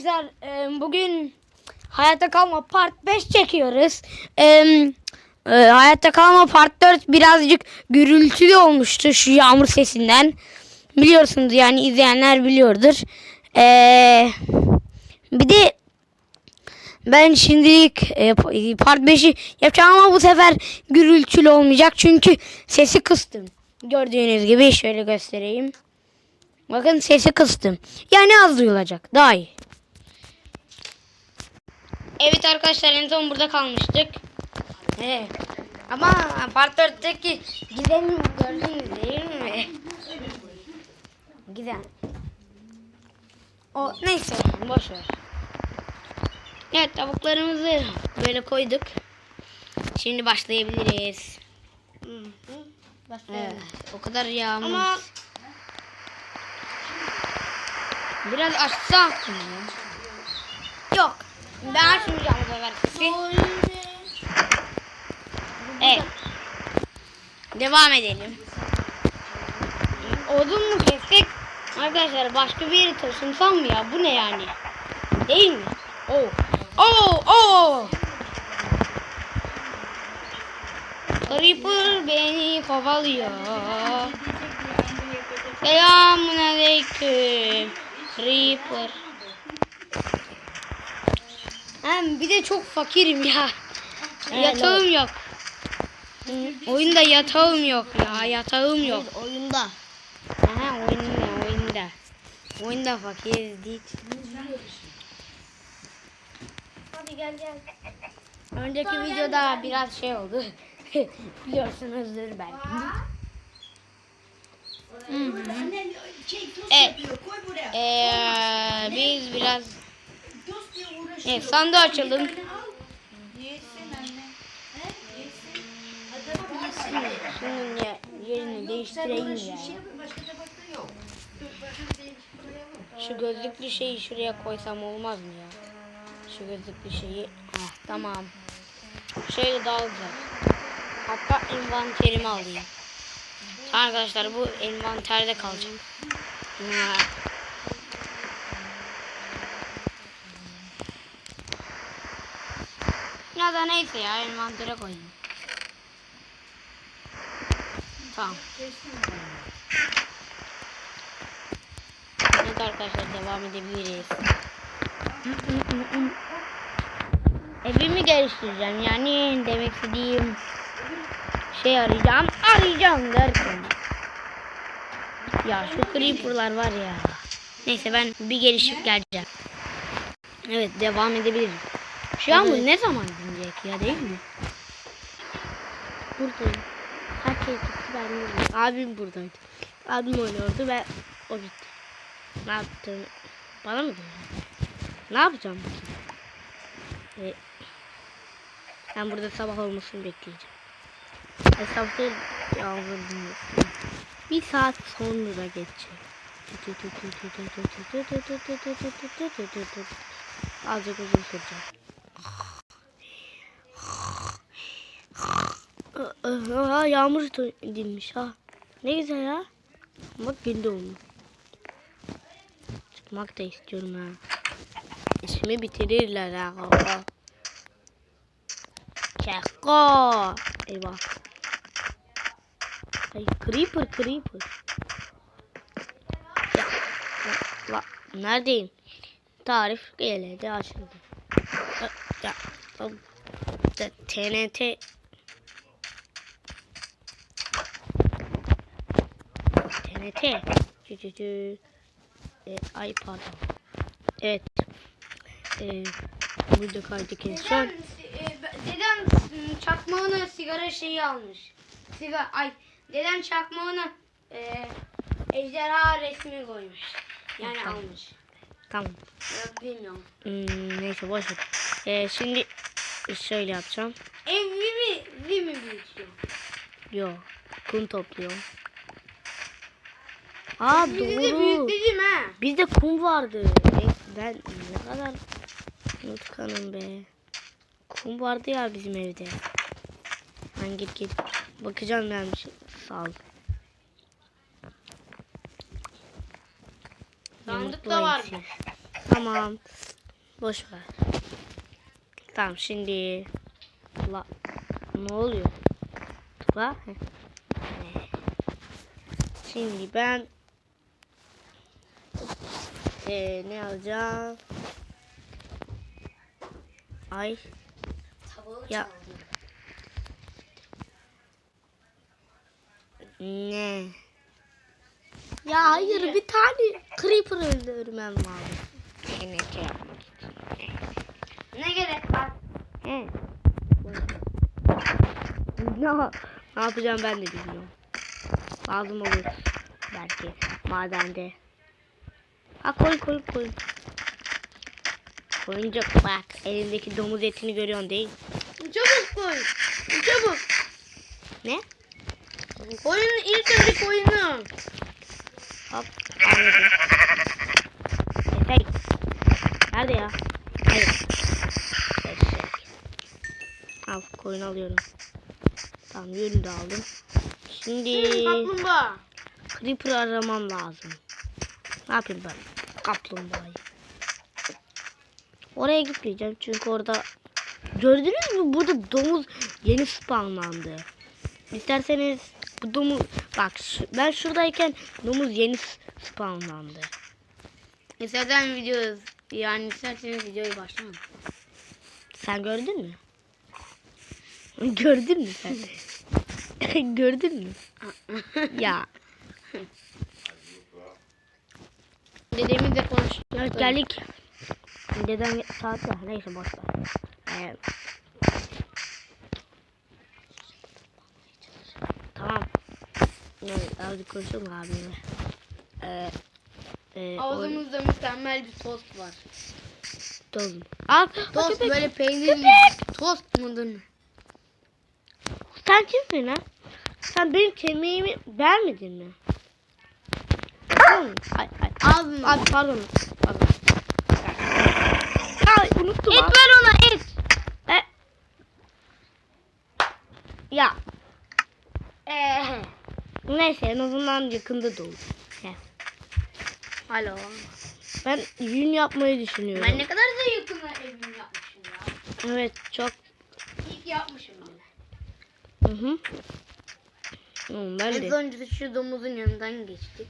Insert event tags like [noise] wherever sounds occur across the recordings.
Arkadaşlar bugün Hayatta Kalma Part 5 çekiyoruz. E, Hayatta Kalma Part 4 birazcık gürültülü olmuştu şu yağmur sesinden. Biliyorsunuz yani izleyenler biliyordur. E, bir de ben şimdilik e, Part 5'i yapacağım ama bu sefer gürültülü olmayacak. Çünkü sesi kıstım. Gördüğünüz gibi şöyle göstereyim. Bakın sesi kıstım. Yani az duyulacak. Daha iyi. Evet arkadaşlar en son burada kalmıştık. Evet. Ama part 4'teki gizemi gördünüz değil mi? Gizem. O neyse boş ver. Evet tavuklarımızı böyle koyduk. Şimdi başlayabiliriz. Evet, o kadar yağmur. Ama Biraz açsam. Yok. Ben açmayacağım bu sefer. sesi. Evet. Devam edelim. Odun mu kessek? Arkadaşlar başka bir yere taşınsam mı ya? Bu ne yani? Değil mi? Oo. Oo, oo. Creeper beni kovalıyor. Selamun aleyküm. Creeper. Hem bir de çok fakirim ya. Yatağım yok. Oyunda yatağım yok ya. Yatağım yok. oyunda. Aha oyunda oyunda. Oyunda fakiriz değil. Hadi gel gel. Önceki videoda biraz şey oldu. [laughs] Biliyorsunuzdur belki. Evet. Ee, biz biraz evet, sandığı açalım. Şunun ye- yerini değiştireyim ya. Şu gözlüklü şeyi şuraya koysam olmaz mı ya? Şu gözlüklü şeyi. Ah, tamam. Şöyle daha güzel. Hatta envanterimi alayım. Arkadaşlar bu envanterde kalacak. Ha. Ya da neyse ya envantere koyayım. Tamam. Evet arkadaşlar devam edebiliriz. Evimi geliştireceğim yani demek istediğim şey arayacağım arayacağım derken. Ya şu creeperlar var ya. Neyse ben bir gelişip geleceğim. Evet devam edebiliriz. Şu an bu ne zaman dinleyecek ya değil mi? Buradayım. Herkes gitti ben buradayım. Abim buradaydı. Abim oynuyordu ve o gitti. Ne yaptın? Bana mı diyorsun? Ne yapacağım bakayım? Ee, ben burada sabah olmasını bekleyeceğim. Hesapta yağmur dinliyorsun. Bir saat sonra geçecek. Azıcık uzun sürecek. Aa, yağmur dinmiş ha. Ne güzel ya. Bak gündü olmuş. Çıkmak da istiyorum ha. İşimi bitirirler ha. Keko. Eyvah. Ay creeper creeper. Ya, la, neredeyim? Tarif geldi açıldı. Ya, ya, TNT TNT. Cü cü cü. E, ay pardon. Evet. E, burada kaydık en son. Dedem ıı, çakmağına sigara şeyi almış. Sigara, ay dedem çakmağına e, ejderha resmi koymuş. Yani Tamam. almış. Tamam. Ya, bilmiyorum. Hmm, neyse boş ver. Ee, şimdi şöyle yapacağım. Evimi, evimi büyütüyor. Yo. Kum topluyorum. Aa Bizi de doğru. büyüteceğim ha. Bizde kum vardı. E, Ben ne kadar unutkanım be. Kum vardı ya bizim evde. Ben git git. Bakacağım ben bir şey. Sağ ol. Sandık da ayısı. Tamam. Boş ver. Tamam şimdi. La. Ne oluyor? La. heh. Ne? Şimdi ben ee, ne alacağım? Ay. Ya. Ne? Ya hayır bir tane creeper öldürmem lazım. TNT yapmak için. Ne gerek var? He. Ne, ne yapacağım ben de bilmiyorum. Lazım olur. Belki madende. Ha koy koy koy. Koyunca bak elindeki domuz etini görüyorsun değil. Çabuk koy. Çabuk. Ne? Koyun ilk önce koyunu. Hop anladım. Nerede ya? Hayır. Eşek. Al koyun alıyorum. Tamam yünü de aldım. Şimdi Kaplumbağa. Creeper aramam lazım. Ne yapayım ben? Kaplumbağayı. Oraya gitmeyeceğim çünkü orada gördünüz mü burada domuz yeni spawnlandı. İsterseniz bu domuz bak ben şuradayken domuz yeni spawnlandı. İstersen video yani isterseniz videoyu başlamayın. Sen gördün mü? gördün mü sen? [laughs] [laughs] gördün mü? [laughs] ya Dedemizle konuştuk. Evet geldik. Dedem saat var. Neyse boş ver. Ee, tamam. Evet, azıcık konuşalım abimle. Ee, e, Ağzımızda mükemmel bir tost var. Tost. Al. Tost köpek. böyle peynirli. Tost mudur? Sen kimsin lan? Sen benim kemiğimi beğenmedin mi? Ay, ay, Ağzını. Abi pardon. Pardon. Ay unuttum. Et abi. ver ona et. E. Ya Eee. neyse en azından yakında. Gel. Alo. Ben yün yapmayı düşünüyorum. Ben ne kadar da yakına evimi yapmışım ya. Evet çok. İlk yapmışım ben. Hı hı. Hı, ben En de. önce şu domuzun yanından geçtik.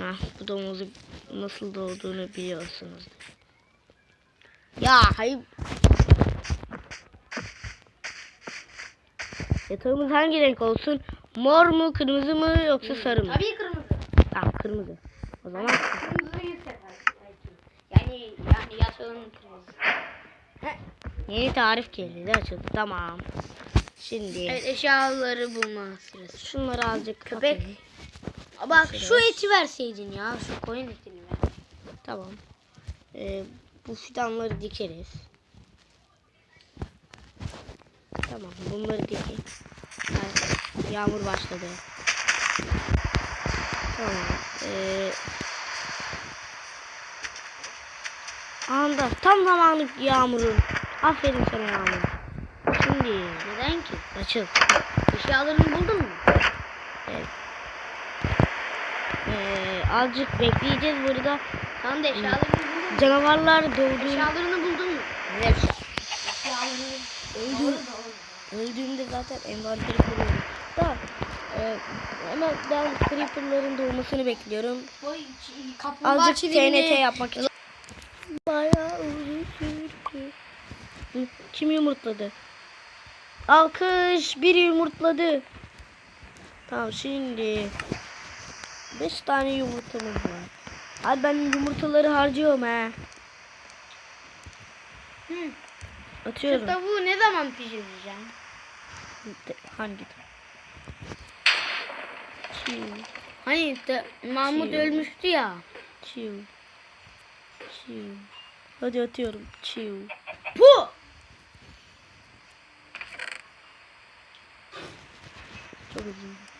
Ah, bu domuzu nasıl doğduğunu biliyorsunuz. Ya hayır. Yatağımız hangi renk olsun? Mor mu, kırmızı mı yoksa sarı mı? Tabii kırmızı. Tamam kırmızı. O zaman Kırmızı yüz sefer. Yani yani yatağın kırmızı. yeni tarif geldi açıldı. Tamam. Şimdi Evet eşyaları bulma sırası. şunları azıcık Köpek. atayım. Bak şu eti verseydin ya. Şu koyun etini ver. Tamam. Ee, bu fidanları dikeriz. Tamam bunları dikeyim. Ay, yağmur başladı. Tamam. Ee, anda tam zamanlık yağmurun. Aferin sana yağmur. Şimdi Neden ki? açıl. Eşyalarını buldun mu? Evet. Ee, azıcık bekleyeceğiz burada. Sen de eşyalarını buldun mu? Canavarlar doğduğu Eşyalarını buldun mu? Evet. Eşyalarını. Öldüğümde zaten envanteri kuruyorum. Da e, hemen ben creeperların doğmasını bekliyorum. Kaplumbağa Azıcık. TNT yapmak için. Bayağı uzun sürdü. Kim yumurtladı? Alkış bir yumurtladı. Tamam şimdi 5 tane yumurtamız var. Hadi ben yumurtaları harcıyorum he. Hı. Atıyorum. Şu tavuğu ne zaman pişireceğim? Hangi? Çiğ. Hani de, Mahmut Çiğ. ölmüştü ya. Çiu. Çiu. Hadi atıyorum. Çiu. Bu. Çok uzun.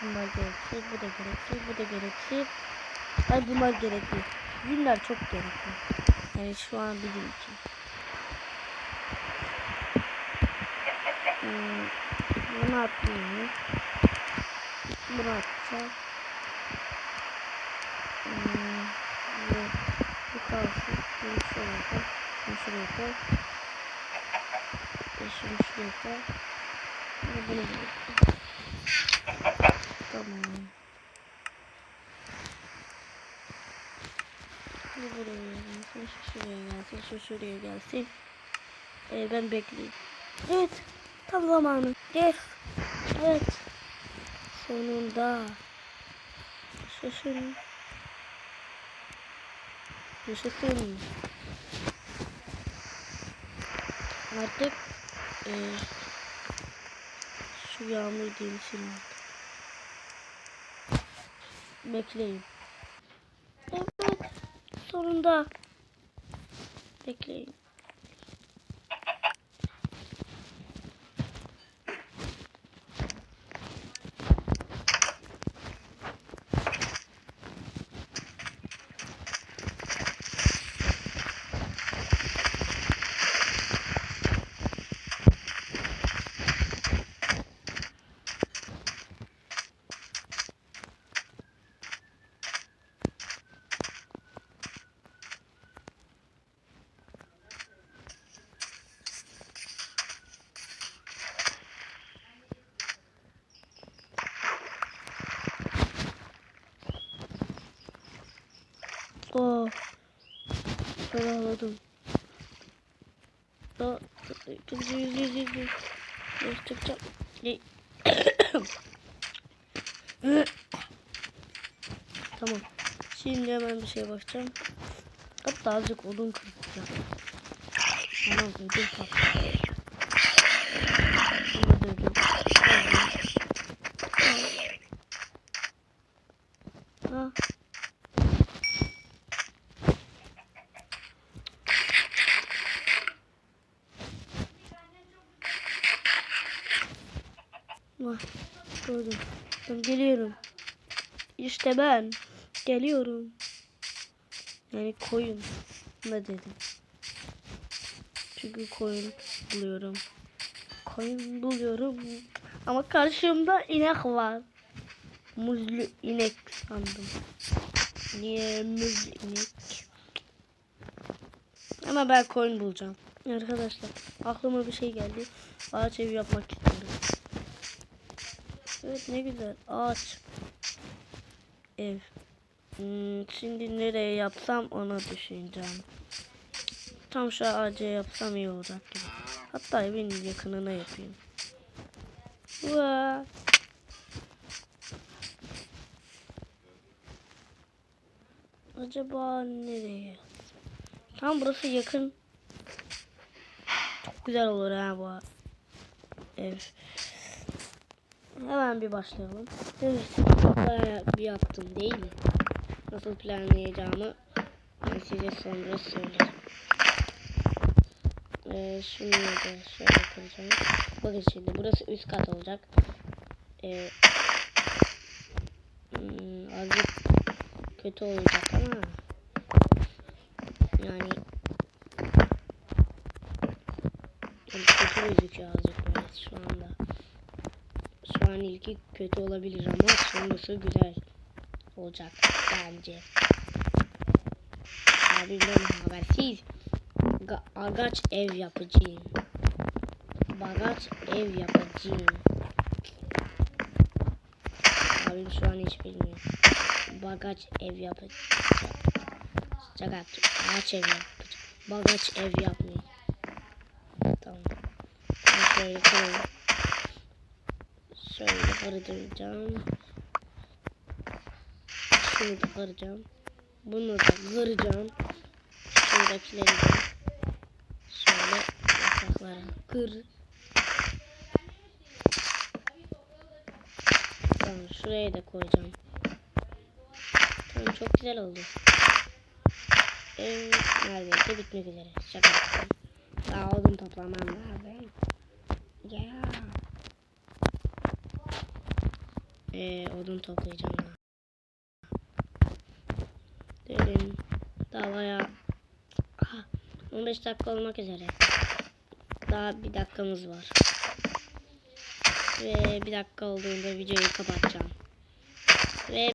Şunlar gereksiz, bu da gereksiz, bu da gereksiz. Ay bunlar gerekli. Günler çok gerekli. Yani şu an bizim için. Hmm, bunu atmayayım. Bunu atacağım. Hmm, bu, bu kalsın. Bunu şuraya koy. Bunu şuraya koy. Şunu şuraya koy. Bunu buraya koy. Tamam. Bu buraya gelsin. Şu şuraya gelsin. Şu şuraya gelsin. Ee, ben bekleyeyim. Evet. Tam zamanı. Gel. Evet. Sonunda. Şaşırın. Yaşasın. Artık e, şu yağmur gelişini. Bekleyin. Evet. Sonunda. Bekleyin. Ferahladım. Da, yüz yüz yüz yüz yüz. Yüz çıkacak. Ne? tamam. Şimdi hemen bir şeye bakacağım. Hatta azıcık odun kıracağım. Tamam odun patladı. Şunu dövdüm. Ha. Gördüm. Ben geliyorum. İşte ben. Geliyorum. Yani koyun. Ne dedim. Çünkü koyun buluyorum. Koyun buluyorum. Ama karşımda inek var. Muzlu inek sandım. Niye muzlu inek? Ama ben koyun bulacağım. Arkadaşlar aklıma bir şey geldi. Ağaç evi yapmak istiyorum. Evet ne güzel. Ağaç. Ev. Hmm, şimdi nereye yapsam ona düşüneceğim. Tam şu ağaca yapsam iyi olacak gibi. Hatta evin yakınına yapayım. Vaa. Acaba nereye? Tam burası yakın. Çok güzel olur ha bu ev. Hemen bir başlayalım. Bayağı bir yaptım değil mi? Nasıl planlayacağımı ben size sonra söylerim. Ee, şunu da şöyle koyacağım. Bakın şimdi burası üst kat olacak. Ee, hmm, azıcık kötü olacak ama yani kötü gözüküyor azıcık böyle şu anda. Şu an ilki kötü olabilir ama sonrası güzel olacak bence. Abi ben habersiz Ga- agaç ev yapacağım. Bagaç ev yapacağım. Abim şu an hiç bilmiyor. Bagaç ev yapacağım. Cagat ağaç ev yapacağım. Bagaç ev yapmayayım. Tamam. Şöyle koyayım. Şöyle kıracağım. Şunu da kıracağım. Bunu da kıracağım. Şuradakileri de şöyle yataklara kır. Tamam şuraya da koyacağım. Tamam çok güzel oldu. Ev neredeyse bitmek üzere. Şaka yaptım. Daha odun toplamam lazım. Ya. Ee, odun toplayacağım. Daha bayağı. Aha, 15 dakika olmak üzere. Daha bir dakikamız var. Ve bir dakika olduğunda videoyu kapatacağım. Ve